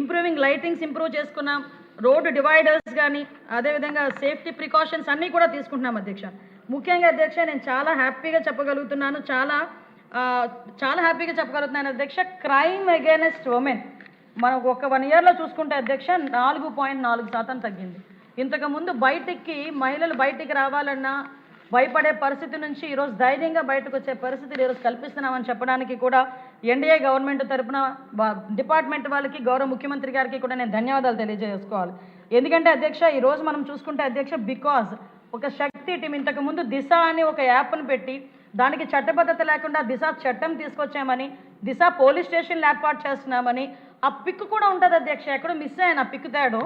Speaker 1: ఇంప్రూవింగ్ లైటింగ్స్ ఇంప్రూవ్ చేసుకున్నాం. రోడ్డు డివైడర్స్ కానీ అదేవిధంగా సేఫ్టీ ప్రికాషన్స్ అన్నీ కూడా తీసుకుంటున్నాం అధ్యక్ష. ముఖ్యంగా అధ్యక్ష నేను చాలా హ్యాపీగా చెప్పగలుగుతున్నాను. చాలా చాలా హ్యాపీగా చెప్పగలుగుతున్నాను. అధ్యక్ష క్రైమ్ అగేనెస్ట్ ఉమెన్. మనం ఒక వన్ ఇయర్లో చూసుకుంటే అధ్యక్ష నాలుగు పాయింట్ నాలుగు శాతం తగ్గింది. ఇంతకుముందు బయటికి మహిళలు బయటికి రావాలన్నా భయపడే పరిస్థితి నుంచి ఈరోజు ధైర్యంగా బయటకు వచ్చే పరిస్థితులు ఈరోజు కల్పిస్తున్నామని చెప్పడానికి కూడా ఎన్డీఏ గవర్నమెంట్ తరపున డిపార్ట్మెంట్ వాళ్ళకి గౌరవ ముఖ్యమంత్రి గారికి కూడా నేను ధన్యవాదాలు తెలియజేసుకోవాలి. ఎందుకంటే అధ్యక్ష ఈరోజు మనం చూసుకుంటే అధ్యక్ష బికాజ్ ఒక శక్తి టీం ఇంతకు ముందు దిశ అని ఒక యాప్ను పెట్టి దానికి చట్టబద్ధత లేకుండా దిశ చట్టం తీసుకొచ్చామని దిశ పోలీస్ స్టేషన్లు ఏర్పాటు చేస్తున్నామని ఆ పిక్ కూడా ఉంటుంది అధ్యక్ష ఎక్కడో మిస్ అయ్యాను ఆ పిక్ తేడు.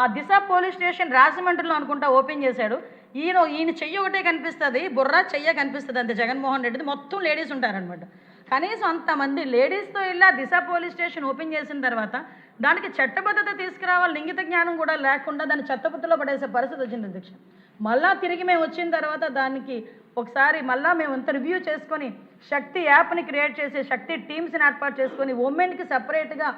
Speaker 1: ఆ దిశ పోలీస్ స్టేషన్ రాజమండ్రిలో అనుకుంటా ఓపెన్ చేశాడు. ఈయన ఈయన చెయ్యి ఒకటే కనిపిస్తుంది బుర్ర చెయ్య కనిపిస్తుంది అంతే జగన్మోహన్ రెడ్డిది. మొత్తం లేడీస్ ఉంటారనమాట కనీసం అంతమంది లేడీస్తో ఇలా దిశ పోలీస్ స్టేషన్ ఓపెన్ చేసిన తర్వాత దానికి చట్టబద్ధత తీసుకురావాలి లింగిత జ్ఞానం కూడా లేకుండా దాన్ని చెత్తబుద్ధలో పడేసే పరిస్థితి వచ్చింది అధ్యక్ష. మళ్ళా తిరిగి మేము వచ్చిన తర్వాత దానికి ఒకసారి మళ్ళా మేము అంత రివ్యూ చేసుకొని శక్తి యాప్ని క్రియేట్ చేసి శక్తి టీమ్స్ని ఏర్పాటు చేసుకొని ఉమెన్కి సపరేట్గా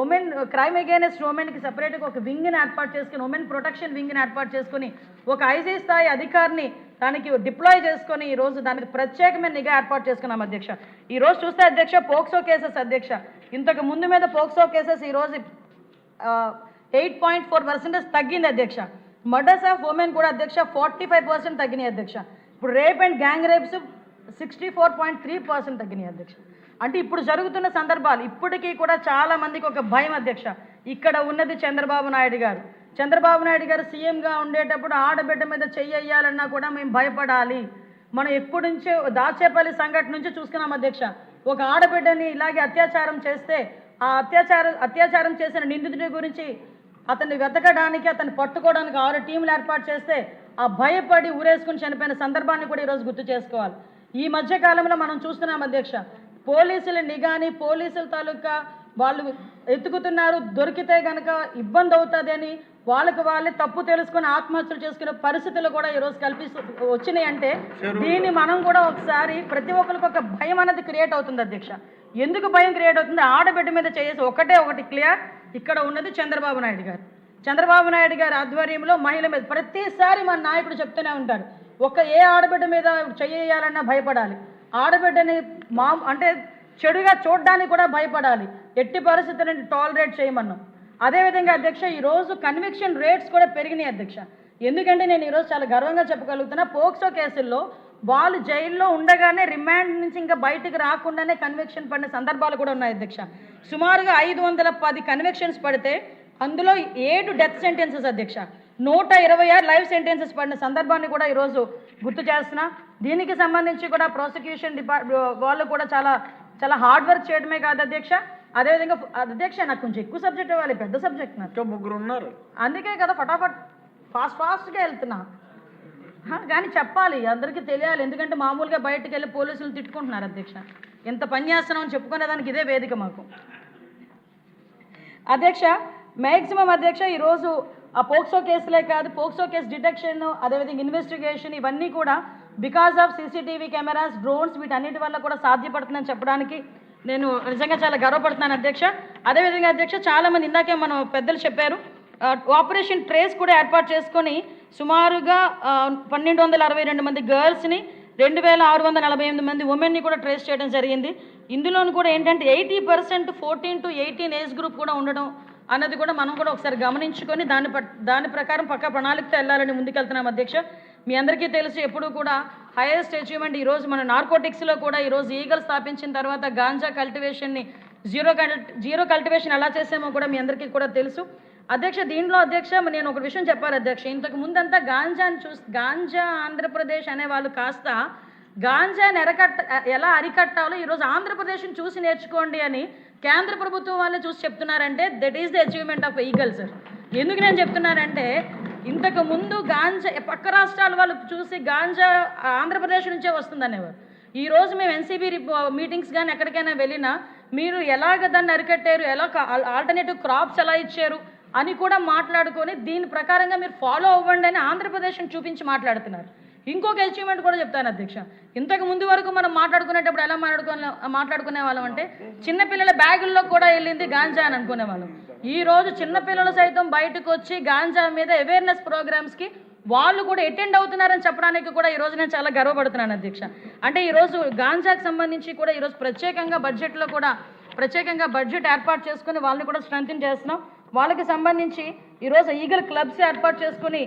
Speaker 1: ఉమెన్ క్రైమ్ అగేనెస్ట్ ఉమెన్కి సపరేట్గా ఒక వింగ్ని ఏర్పాటు చేసుకుని ఉమెన్ ప్రొటెక్షన్ వింగ్ని ఏర్పాటు చేసుకొని ఒక ఐజీ స్థాయి అధికారిని దానికి డిప్లాయ్ చేసుకొని ఈరోజు దాని దానికి ప్రత్యేకమైన నిఘా ఏర్పాటు చేసుకున్నాం అధ్యక్ష. ఈ రోజు చూస్తే అధ్యక్ష పోక్సో కేసెస్ అధ్యక్ష. ఇంతకు ముందు మీద పోక్సో కేసెస్ ఈరోజు ఎయిట్ పాయింట్ ఫోర్ పర్సెంటేజ్ తగ్గింది అధ్యక్ష. మర్డర్స్ ఆఫ్ ఉమెన్ కూడా అధ్యక్ష ఫార్టీ ఫైవ్ పర్సెంట్ తగ్గినాయి అధ్యక్ష. ఇప్పుడు rape and gang rapes sixty four point three percent తగ్గినాయి అధ్యక్ష. అంటే ఇప్పుడు జరుగుతున్న సందర్భాలు ఇప్పటికీ కూడా చాలా మందికి ఒక భయం అధ్యక్ష. ఇక్కడ ఉన్నది చంద్రబాబు నాయుడు గారు. చంద్రబాబు నాయుడు గారు సీఎంగా ఉండేటప్పుడు ఆడబిడ్డ మీద చెయ్యాలన్నా కూడా మేము భయపడాలి. మనం ఎప్పటి నుంచో దాచేపల్లి సంఘటన నుంచి చూసుకున్నాం అధ్యక్ష. ఒక ఆడబిడ్డని ఇలాగే అత్యాచారం చేస్తే ఆ అత్యాచారం అత్యాచారం చేసిన నిందితుడి గురించి అతన్ని వెతకడానికి అతన్ని పట్టుకోవడానికి ఆరు టీంలు ఏర్పాటు చేస్తే ఆ భయపడి ఊరేసుకుని చనిపోయిన సందర్భాన్ని కూడా ఈరోజు గుర్తు చేసుకోవాలి. ఈ మధ్య కాలంలో మనం చూస్తున్నాం అధ్యక్ష పోలీసుల నిఘాని పోలీసుల తాలూకా వాళ్ళు ఎత్తుకుతున్నారు దొరికితే గనక ఇబ్బంది అవుతుంది అని వాళ్ళకి వాళ్ళే తప్పు తెలుసుకొని ఆత్మహత్యలు చేసుకునే పరిస్థితులు కూడా ఈరోజు కల్పిస్తూ వచ్చినాయి అంటే దీన్ని మనం కూడా ఒకసారి ప్రతి ఒక్కరికి ఒక భయం అనేది క్రియేట్ అవుతుంది అధ్యక్ష. ఎందుకు భయం క్రియేట్ అవుతుంది? ఆడబిడ్డ మీద చేసి ఒకటే ఒకటి క్లియర్. ఇక్కడ ఉన్నది చంద్రబాబు నాయుడు గారు. చంద్రబాబు నాయుడు గారి ఆధ్వర్యంలో మహిళ మీద ప్రతిసారి మన నాయకుడు చెప్తూనే ఉంటారు. ఒక ఏ ఆడబిడ్డ మీద చెయ్యాలన్నా భయపడాలి. ఆడబిడ్డని మా అంటే చెడుగా చూడడానికి కూడా భయపడాలి. ఎట్టి పరిస్థితులను టాలరేట్ చేయమన్నాం. అదేవిధంగా అధ్యక్ష ఈరోజు కన్విక్షన్ రేట్స్ కూడా పెరిగినాయి అధ్యక్ష. ఎందుకంటే నేను ఈరోజు చాలా గర్వంగా చెప్పగలుగుతున్నా పోక్సో కేసుల్లో వాళ్ళు జైల్లో ఉండగానే రిమాండ్ నుంచి ఇంకా బయటకు రాకుండానే కన్విక్షన్ పడిన సందర్భాలు కూడా ఉన్నాయి అధ్యక్ష. సుమారుగా ఐదు వందల పది కన్విక్షన్స్ పడితే అందులో ఏడు డెత్ సెంటెన్సెస్ అధ్యక్ష. నూట ఇరవై ఆరు లైఫ్ సెంటెన్సెస్ పడిన సందర్భాన్ని కూడా ఈరోజు గుర్తు చేస్తున్నా. దీనికి సంబంధించి కూడా ప్రాసిక్యూషన్ డిపార్ట్ వాళ్ళు కూడా చాలా చాలా హార్డ్ వర్క్ చేయడమే కాదు అధ్యక్ష. అదేవిధంగా అధ్యక్ష నాకు కొంచెం ఎక్కువ సబ్జెక్ట్ ఇవ్వాలి పెద్ద సబ్జెక్ట్ నాకు.
Speaker 2: ముగ్గురు ఉన్నారు
Speaker 1: అందుకే కదా ఫటాఫట్ ఫాస్ట్ ఫాస్ట్గా వెళ్తున్నా. కానీ చెప్పాలి అందరికీ తెలియాలి. ఎందుకంటే మామూలుగా బయటకు వెళ్ళి పోలీసులు తిట్టుకుంటున్నారు అధ్యక్ష. ఎంత పని చేస్తున్నాం అని చెప్పుకునేదానికి ఇదే వేదిక మాకు. అధ్యక్ష మ్యాక్సిమం అధ్యక్ష ఈరోజు ఆ పోక్సో కేసులే కాదు పోక్సో కేసు డిటెక్షన్ అదేవిధంగా ఇన్వెస్టిగేషన్ ఇవన్నీ కూడా because of CCTV cameras drones వీటన్నిటి వల్ల కూడా సాధ్యపడుతుందని చెప్పడానికి నేను నిజంగా చాలా గర్వపడుతున్నాను అధ్యక్ష. అదేవిధంగా అధ్యక్ష చాలామంది ఇందాకే మనం పెద్దలు చెప్పారు ఆపరేషన్ ట్రేస్ కూడా ఏర్పాటు చేసుకొని సుమారుగా పన్నెండు వందల అరవై రెండు మంది గర్ల్స్ని రెండు వేల ఆరు వందల నలభై ఎనిమిది మంది ఉమెన్ని కూడా ట్రేస్ చేయడం జరిగింది. ఇందులోను కూడా ఏంటంటే eighty percent fourteen to eighteen age group కూడా ఉండడం అన్నది కూడా మనం కూడా ఒకసారి గమనించుకొని దాని పట్- దాని ప్రకారం పక్క ప్రణాళికతో వెళ్ళాలని ముందుకెళ్తున్నాం అధ్యక్ష. మీ అందరికీ తెలుసు ఎప్పుడూ కూడా హైయెస్ట్ అచీవ్మెంట్ ఈరోజు మన నార్కోటిక్స్లో కూడా ఈరోజు ఈగల్ స్థాపించిన తర్వాత గాంజా కల్టివేషన్ని జీరో కల్ జీరో కల్టివేషన్ ఎలా చేసామో కూడా మీ అందరికీ కూడా తెలుసు. అధ్యక్ష దీంట్లో అధ్యక్ష నేను ఒక విషయం చెప్పాలి అధ్యక్ష. ఇంతకు ముందంతా గాంజాని చూసి గాంజా ఆంధ్రప్రదేశ్ అనే వాళ్ళు కాస్త గాంజాని ఎరకట్ట ఎలా అరికట్టాలో ఈరోజు ఆంధ్రప్రదేశ్ని చూసి నేర్చుకోండి అని కేంద్ర ప్రభుత్వం వాళ్ళే చూసి చెప్తున్నారంటే that is the achievement of eagle sir ఎందుకు నేను చెప్తున్నానంటే ఇంతకు ముందు గాంజా పక్క రాష్ట్రాల వాళ్ళు చూసి గాంజా ఆంధ్రప్రదేశ్ నుంచే వస్తుందనేవారు. ఈ రోజు మేము ఎన్సీబీ మీటింగ్స్ కానీ ఎక్కడికైనా వెళ్ళినా మీరు ఎలాగ దాన్ని అరికట్టారు ఎలా ఆల్టర్నేటివ్ క్రాప్స్ ఎలా ఇచ్చారు అని కూడా మాట్లాడుకొని దీని ప్రకారంగా మీరు ఫాలో అవ్వండి అని ఆంధ్రప్రదేశ్ని చూపించి మాట్లాడుతున్నారు. ఇంకొక అచీవ్మెంట్ కూడా చెప్తాను అధ్యక్ష. ఇంతకు ముందు వరకు మనం మాట్లాడుకునేటప్పుడు ఎలా మాట్లాడుకునే మాట్లాడుకునే వాళ్ళం అంటే చిన్నపిల్లల బ్యాగుల్లో కూడా వెళ్ళింది గాంజా అని అనుకునే వాళ్ళం. ఈరోజు చిన్నపిల్లలు సైతం బయటకు వచ్చి గాంజా మీద అవేర్నెస్ ప్రోగ్రామ్స్కి వాళ్ళు కూడా అటెండ్ అవుతున్నారని చెప్పడానికి కూడా ఈరోజు నేను చాలా గర్వపడుతున్నాను అధ్యక్ష. అంటే ఈరోజు గాంజాకు గాంజాకి సంబంధించి కూడా ఈరోజు ప్రత్యేకంగా బడ్జెట్లో కూడా ప్రత్యేకంగా బడ్జెట్ ఏర్పాటు చేసుకుని వాళ్ళని కూడా స్ట్రెంగ్ చేస్తున్నాం. వాళ్ళకి సంబంధించి ఈరోజు ఈగల్ క్లబ్స్ ఏర్పాటు చేసుకుని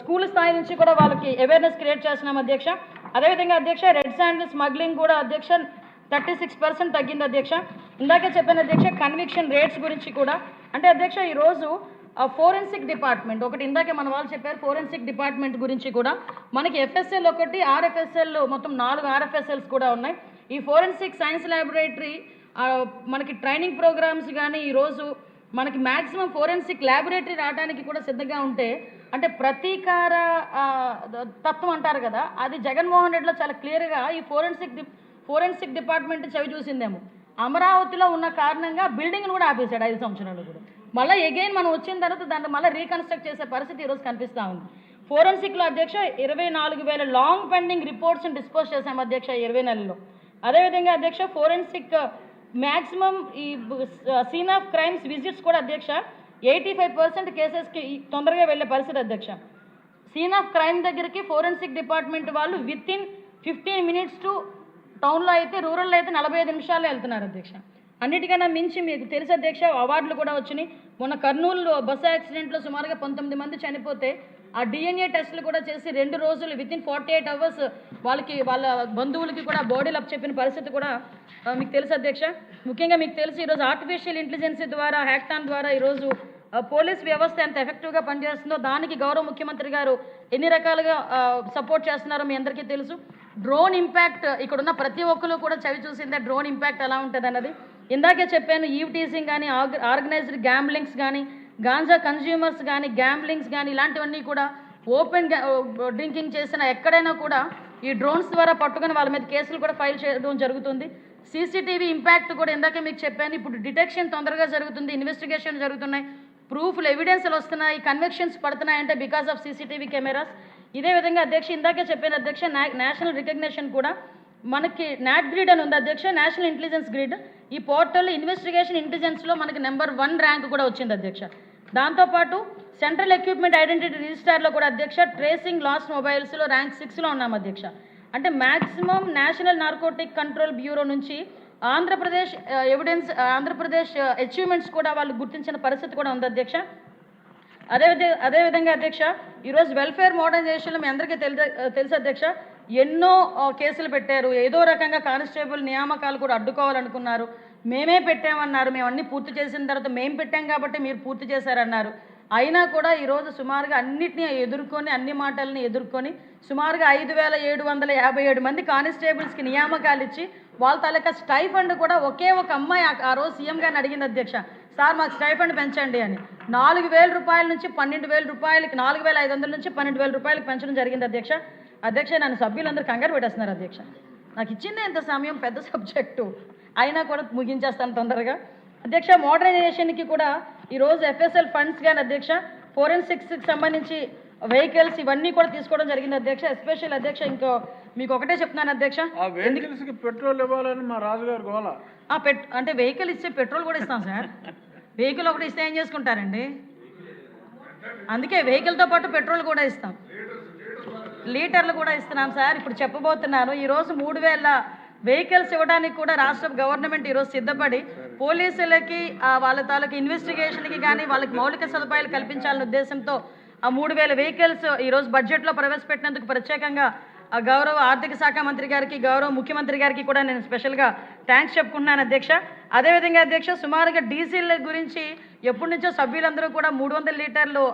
Speaker 1: స్కూల్ స్థాయి నుంచి కూడా వాళ్ళకి అవేర్నెస్ క్రియేట్ చేస్తున్నాం అధ్యక్ష. అదేవిధంగా అధ్యక్ష రెడ్ శాండ్ స్మగ్లింగ్ కూడా అధ్యక్ష థర్టీ సిక్స్ పర్సెంట్ తగ్గింది అధ్యక్ష. ఇందాకే చెప్పిన అధ్యక్ష కన్విక్షన్ రేట్స్ గురించి కూడా. అంటే అధ్యక్ష ఈరోజు ఫోరెన్సిక్ డిపార్ట్మెంట్ ఒకటి ఇందాకే మన వాళ్ళు చెప్పారు ఫోరెన్సిక్ డిపార్ట్మెంట్ గురించి కూడా. మనకి ఎఫ్ఎస్ఎల్ ఒకటి ఆర్ఎఫ్ఎస్ఎల్ మొత్తం నాలుగు ఆర్ఎఫ్ఎస్ఎల్స్ కూడా ఉన్నాయి. ఈ ఫోరెన్సిక్ సైన్స్ ల్యాబొరేటరీ మనకి ట్రైనింగ్ ప్రోగ్రామ్స్ కానీ ఈరోజు మనకి మ్యాక్సిమం ఫోరెన్సిక్ ల్యాబొరేటరీ రావడానికి కూడా సిద్ధంగా ఉంటే అంటే ప్రతీకార తత్వం అంటారు కదా అది జగన్మోహన్ రెడ్డిలో చాలా క్లియర్గా ఈ ఫోరెన్సిక్ ఫోరెన్సిక్ డిపార్ట్మెంట్ చవి చూసిందేమో. అమరావతిలో ఉన్న కారణంగా బిల్డింగ్ను కూడా ఆపేశాడు ఐదు సంవత్సరాలు కూడా. మళ్ళీ ఎగైన్ మనం వచ్చిన తర్వాత దాన్ని మళ్ళీ రీకన్స్ట్రక్ట్ చేసే పరిస్థితి ఈరోజు కనిపిస్తూ ఉంది. ఫోరెన్సిక్లో అధ్యక్ష ఇరవై నాలుగు వేల లాంగ్ పెండింగ్ రిపోర్ట్స్ని డిస్పోజ్ చేశాము అధ్యక్ష ఇరవై నెలలో. అదేవిధంగా అధ్యక్ష ఫోరెన్సిక్ మ్యాక్సిమం uh, ఈ సీన్ ఆఫ్ క్రైమ్స్ విజిట్స్ కూడా అధ్యక్ష ఎయిటీ ఫైవ్ పర్సెంట్ కేసెస్కి తొందరగా వెళ్ళే పరిస్థితి అధ్యక్ష. సీన్ ఆఫ్ క్రైమ్ దగ్గరికి ఫోరెన్సిక్ డిపార్ట్మెంట్ వాళ్ళు within fifteen minutes to టౌన్లో అయితే రూరల్లో అయితే నలభై ఐదు నిమిషాల్లో వెళ్తున్నారు అధ్యక్ష. అన్నిటికన్నా మించి మీకు తెలుసు అధ్యక్ష అవార్డులు కూడా వచ్చినాయి. మొన్న కర్నూలు బస్సు యాక్సిడెంట్లో సుమారుగా పంతొమ్మిది మంది చనిపోతే ఆ డిఎన్ఏ టెస్టులు కూడా చేసి రెండు రోజులు within forty eight hours వాళ్ళకి వాళ్ళ బంధువులకి కూడా బాడీలు అప్ చెప్పిన పరిస్థితి కూడా మీకు తెలుసు అధ్యక్ష. ముఖ్యంగా మీకు తెలుసు ఈరోజు ఆర్టిఫిషియల్ ఇంటెలిజెన్స్ ద్వారా హ్యాక్టాన్ ద్వారా ఈరోజు పోలీస్ వ్యవస్థ ఎంత ఎఫెక్టివ్గా పనిచేస్తుందో దానికి గౌరవ ముఖ్యమంత్రి గారు ఎన్ని రకాలుగా సపోర్ట్ చేస్తున్నారో మీ అందరికీ తెలుసు. డ్రోన్ ఇంపాక్ట్ ఇక్కడున్న ప్రతి ఒక్కరు కూడా చవి చూసిందే డ్రోన్ ఇంపాక్ట్ ఎలా ఉంటుంది అన్నది. ఇందాకే చెప్పాను ఈవ్ టీసింగ్ కానీ ఆర్గనైజ్డ్ గ్యాంబ్లింగ్స్ కానీ గాంజా కన్జ్యూమర్స్ కానీ గ్యాంబ్లింగ్స్ కానీ ఇలాంటివన్నీ కూడా ఓపెన్ డ్రింకింగ్ చేసిన ఎక్కడైనా కూడా ఈ డ్రోన్స్ ద్వారా పట్టుకొని వాళ్ళ మీద కేసులు కూడా ఫైల్ చేయడం జరుగుతుంది. సీసీటీవీ ఇంపాక్ట్ కూడా ఇందాకే మీకు చెప్పాను ఇప్పుడు డిటెక్షన్ తొందరగా జరుగుతుంది ఇన్వెస్టిగేషన్ జరుగుతున్నాయి. ప్రూఫ్లు ఎవిడెన్స్లు వస్తున్నాయి కన్వెక్షన్స్ పడుతున్నాయంటే బికాస్ ఆఫ్ సీసీటీవీ కెమెరాస్ ఇదే విధంగా అధ్యక్ష ఇందాకే చెప్పిన అధ్యక్ష నేషనల్ రికగ్నేషన్ కూడా మనకి నాట్ గ్రిడ్ అని ఉంది అధ్యక్ష నేషనల్ ఇంటెలిజెన్స్ గ్రిడ్ ఈ పోర్టల్ ఇన్వెస్టిగేషన్ ఇంటెలిజెన్స్లో మనకి నెంబర్ వన్ ర్యాంక్ కూడా వచ్చింది అధ్యక్ష. దాంతోపాటు సెంట్రల్ ఎక్విప్మెంట్ ఐడెంటిటీ రిజిస్టార్లో కూడా అధ్యక్ష ట్రేసింగ్ లాస్ట్ మొబైల్స్లో ర్యాంక్ సిక్స్లో ఉన్నాం అధ్యక్ష. అంటే maximum national narcotic control bureau నుంచి ఆంధ్రప్రదేశ్ ఎవిడెన్స్ ఆంధ్రప్రదేశ్ అచీవ్మెంట్స్ కూడా వాళ్ళు గుర్తించిన పరిస్థితి కూడా ఉంది అధ్యక్ష. అదేవిధ అదేవిధంగా అదే విధంగా అధ్యక్ష ఈరోజు వెల్ఫేర్ మోడర్నైజేషన్లో మీ అందరికీ తెలి తెలుసు అధ్యక్ష ఎన్నో కేసులు పెట్టారు. ఏదో రకంగా కానిస్టేబుల్ నియామకాలు కూడా అడ్డుకోవాలనుకున్నారు. మేమే పెట్టామన్నారు. మేము అన్నీ పూర్తి చేసిన తర్వాత మేము పెట్టాం కాబట్టి మీరు పూర్తి చేశారన్నారు. అయినా కూడా ఈరోజు సుమారుగా అన్నిటినీ ఎదుర్కొని అన్ని మాటల్ని ఎదుర్కొని సుమారుగా ఐదు వేల ఏడు వందల యాభై ఏడు మంది కానిస్టేబుల్స్కి నియామకాలు ఇచ్చి వాళ్ళ తాలూకా స్టైఫండ్ కూడా ఒకే ఒక అమ్మాయి ఆ- ఆ రోజు సీఎం గారిని అడిగింది అధ్యక్ష. సార్ మాకు స్టైఫండ్ పెంచండి అని. నాలుగు వేల రూపాయల నుంచి పన్నెండు వేల రూపాయలకి నాలుగు వేల ఐదు వందల నుంచి పన్నెండు వేల రూపాయలకి పెంచడం జరిగింది అధ్యక్ష. అధ్యక్ష నన్ను సభ్యులందరూ కంగారు పెట్టేస్తున్నారు అధ్యక్ష. నాకు ఇచ్చిందే ఇంత సమయం పెద్ద సబ్జెక్టు. అయినా కూడా ముగించేస్తాను తొందరగా. అధ్యక్ష మోడర్నైజేషన్కి కూడా ఈరోజు ఎఫ్ఎస్ఎల్ ఫండ్స్ కానీ అధ్యక్ష ఫోరెన్సిక్స్కి సంబంధించి వెహికల్స్ ఇవన్నీ కూడా తీసుకోవడం జరిగింది అధ్యక్ష ఎస్పెషల్ అధ్యక్ష ఇంకో మీకు ఒకటే చెప్తున్నాను అధ్యక్ష.
Speaker 2: వెహికల్స్కి పెట్రోల్ ఇవ్వాలని మా రాజుగారు గోల.
Speaker 1: ఆ పెట్ అంటే వెహికల్ ఇస్తే పెట్రోల్ కూడా ఇస్తాం సార్. వెహికల్ ఒకటి ఇస్తే ఏం చేసుకుంటారండి? అందుకే వెహికల్తో పాటు పెట్రోల్ కూడా ఇస్తాం. లీటర్లు కూడా ఇస్తున్నాం సార్. ఇప్పుడు చెప్పబోతున్నాను ఈరోజు మూడు వేల వెహికల్స్ ఇవ్వడానికి కూడా రాష్ట్ర గవర్నమెంట్ ఈరోజు సిద్ధపడి పోలీసులకి వాళ్ళ తాలూకు ఇన్వెస్టిగేషన్కి కానీ వాళ్ళకి మౌలిక సదుపాయాలు కల్పించాలనే ఉద్దేశంతో ఆ మూడు వేల వెహికల్స్ ఈరోజు బడ్జెట్లో ప్రవేశపెట్టినందుకు ప్రత్యేకంగా ఆ గౌరవ ఆర్థిక శాఖ మంత్రి గారికి గౌరవ ముఖ్యమంత్రి గారికి కూడా నేను స్పెషల్గా థ్యాంక్స్ చెప్పుకుంటున్నాను అధ్యక్ష. అదేవిధంగా అధ్యక్ష సుమారుగా డీజిల్ గురించి ఎప్పటి నుంచో సభ్యులందరూ కూడా మూడు వందల లీటర్లు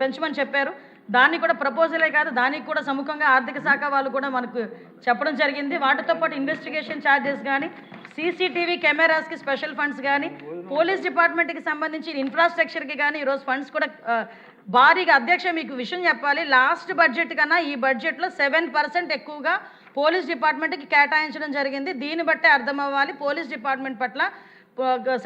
Speaker 1: పెంచమని చెప్పారు. దాన్ని కూడా ప్రపోజలే కాదు దానికి కూడా సముఖంగా ఆర్థిక శాఖ వాళ్ళు కూడా మనకు చెప్పడం జరిగింది. వాటితో పాటు ఇన్వెస్టిగేషన్ ఛార్జెస్ కానీ సీసీటీవీ కెమెరాస్కి స్పెషల్ ఫండ్స్ కానీ పోలీస్ డిపార్ట్మెంట్కి సంబంధించి ఇన్ఫ్రాస్ట్రక్చర్కి కానీ ఈరోజు ఫండ్స్ కూడా భారీగా. అధ్యక్ష మీకు విషయం చెప్పాలి. లాస్ట్ బడ్జెట్ కన్నా ఈ బడ్జెట్లో సెవెన్ పర్సెంట్ ఎక్కువగా పోలీస్ డిపార్ట్మెంట్కి కేటాయించడం జరిగింది. దీన్ని బట్టే అర్థమవ్వాలి. పోలీస్ డిపార్ట్మెంట్ పట్ల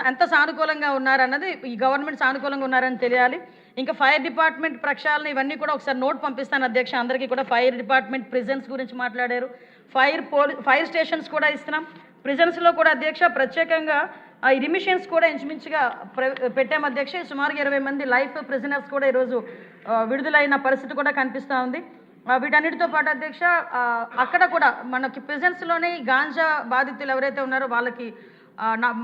Speaker 1: ఎంత సానుకూలంగా ఉన్నారన్నది ఈ గవర్నమెంట్ సానుకూలంగా ఉన్నారని తెలియాలి. ఇంకా ఫైర్ డిపార్ట్మెంట్ ప్రక్షాళన ఇవన్నీ కూడా ఒకసారి నోట్ పంపిస్తాను అధ్యక్ష. అందరికీ కూడా ఫైర్ డిపార్ట్మెంట్ ప్రిజెన్స్ గురించి మాట్లాడారు. ఫైర్ పోలీ ఫైర్ స్టేషన్స్ కూడా ఇస్తున్నాం. ప్రిజన్స్లో కూడా అధ్యక్ష ప్రత్యేకంగా ఆ రిమిషన్స్ కూడా ఇంచుమించుగా ప్ర- పెట్టాం అధ్యక్ష. సుమారుగా ఇరవై మంది లైఫ్ ప్రిజనర్స్ కూడా ఈరోజు విడుదలైన పరిస్థితి కూడా కనిపిస్తూ ఉంది. వీటన్నిటితో పాటు అధ్యక్ష అక్కడ కూడా మనకి ప్రిజన్స్లోనే గాంజా బాధితులు ఎవరైతే ఉన్నారో వాళ్ళకి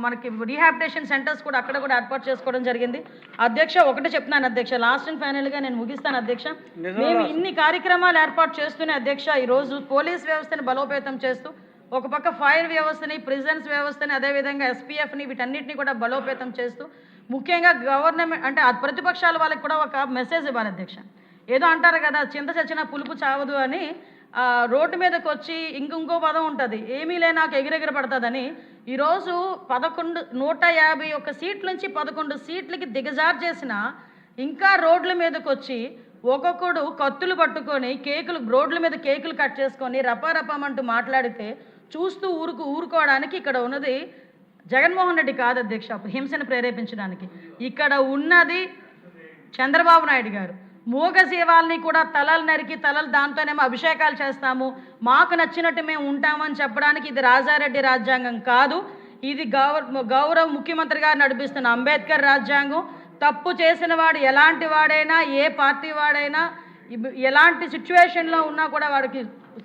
Speaker 1: మనకి రీహాబిటేషన్ సెంటర్స్ కూడా అక్కడ కూడా ఏర్పాటు చేసుకోవడం జరిగింది. అధ్యక్ష ఒకటి చెప్తున్నాను అధ్యక్ష. లాస్ట్ అండ్ ఫైనల్గా నేను ముగిస్తాను అధ్యక్ష. మేము ఇన్ని కార్యక్రమాలు ఏర్పాటు చేస్తూనే అధ్యక్ష ఈరోజు పోలీస్ వ్యవస్థను బలోపేతం చేస్తూ ఒక పక్క ఫైర్ వ్యవస్థని ప్రిజన్స్ వ్యవస్థని అదేవిధంగా ఎస్పీఎఫ్ని వీటన్నిటిని కూడా బలోపేతం చేస్తూ ముఖ్యంగా గవర్నమెంట్ అంటే ప్రతిపక్షాల వాళ్ళకి కూడా ఒక మెసేజ్ ఇవ్వాలి అధ్యక్ష. ఏదో అంటారు కదా చింత చచ్చిన పులుపు చావదు అని రోడ్డు మీదకి వచ్చి ఇంకొంకో పదం ఉంటుంది. ఏమీ లే నాకు ఎగిరెగిర పడుతుందని. ఈరోజు పదకొండు నూట యాభై ఒక్క సీట్ల నుంచి పదకొండు సీట్లకి దిగజారు చేసిన ఇంకా రోడ్ల మీదకి వచ్చి ఒక్కొక్కడు కత్తులు పట్టుకొని కేకులు రోడ్ల మీద కేకులు కట్ చేసుకొని రపారపమంటూ మాట్లాడితే చూస్తూ ఊరుకు ఊరుకోవడానికి ఇక్కడ ఉన్నది జగన్మోహన్ రెడ్డి కాదు అధ్యక్ష హింసను ప్రేరేపించడానికి. ఇక్కడ ఉన్నది చంద్రబాబు నాయుడు గారు. మూగ జీవాల్ని కూడా తలలు నరికి తలలు దాంతోనేమో అభిషేకాలు చేస్తాము. మాకు నచ్చినట్టు మేము ఉంటామని చెప్పడానికి ఇది రాజారెడ్డి రాజ్యాంగం కాదు. ఇది గౌరవ గౌరవ ముఖ్యమంత్రి గారు నడిపిస్తున్న అంబేద్కర్ రాజ్యాంగం. తప్పు చేసిన వాడు ఎలాంటి వాడైనా ఏ పార్టీ వాడైనా ఎలాంటి సిచ్యువేషన్లో ఉన్నా కూడా వాడికి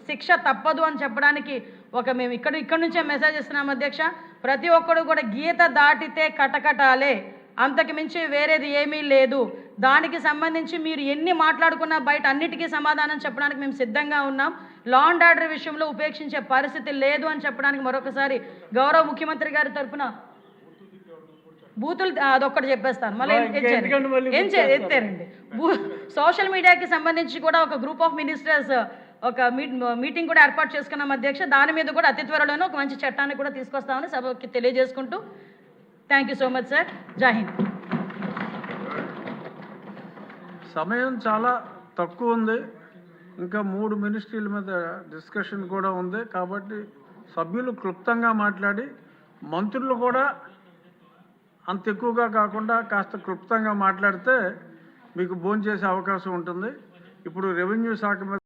Speaker 1: శిక్ష తప్పదు అని చెప్పడానికి ఒక మేము ఇక్కడ ఇక్కడ నుంచే మెసేజ్ ఇస్తున్నాం అధ్యక్ష. ప్రతి ఒక్కడు కూడా గీత దాటితే కటకటాలే. అంతకు మించి వేరేది ఏమీ లేదు. దానికి సంబంధించి మీరు ఎన్ని మాట్లాడుకున్నా బయట అన్నిటికీ సమాధానం చెప్పడానికి మేము సిద్ధంగా ఉన్నాం. లా అండ్ ఆర్డర్ విషయంలో ఉపేక్షించే పరిస్థితి లేదు అని చెప్పడానికి మరొకసారి గౌరవ ముఖ్యమంత్రి గారి తరఫున బూతులు అదొక్కటి చెప్పేస్తాను. మళ్ళీ ఏం- ఎత్తారండి. బూ- సోషల్ మీడియాకి సంబంధించి కూడా ఒక గ్రూప్ ఆఫ్ మినిస్టర్స్ ఒక మీట్ మీటింగ్ కూడా ఏర్పాటు చేసుకున్నాం అధ్యక్ష. దాని మీద కూడా అతి త్వరలోనే ఒక మంచి చట్టాన్ని కూడా తీసుకొస్తామని సభకి తెలియజేసుకుంటూ thank you so much sir జాహింద్
Speaker 2: సమయం చాలా తక్కువ ఉంది. ఇంకా మూడు మినిస్ట్రీల మీద డిస్కషన్ కూడా ఉంది. కాబట్టి సభ్యులు క్లుప్తంగా మాట్లాడి మంత్రులు కూడా అంత ఎక్కువగా కాకుండా కాస్త క్లుప్తంగా మాట్లాడితే మీకు భోంచేసే అవకాశం ఉంటుంది. ఇప్పుడు రెవెన్యూ శాఖ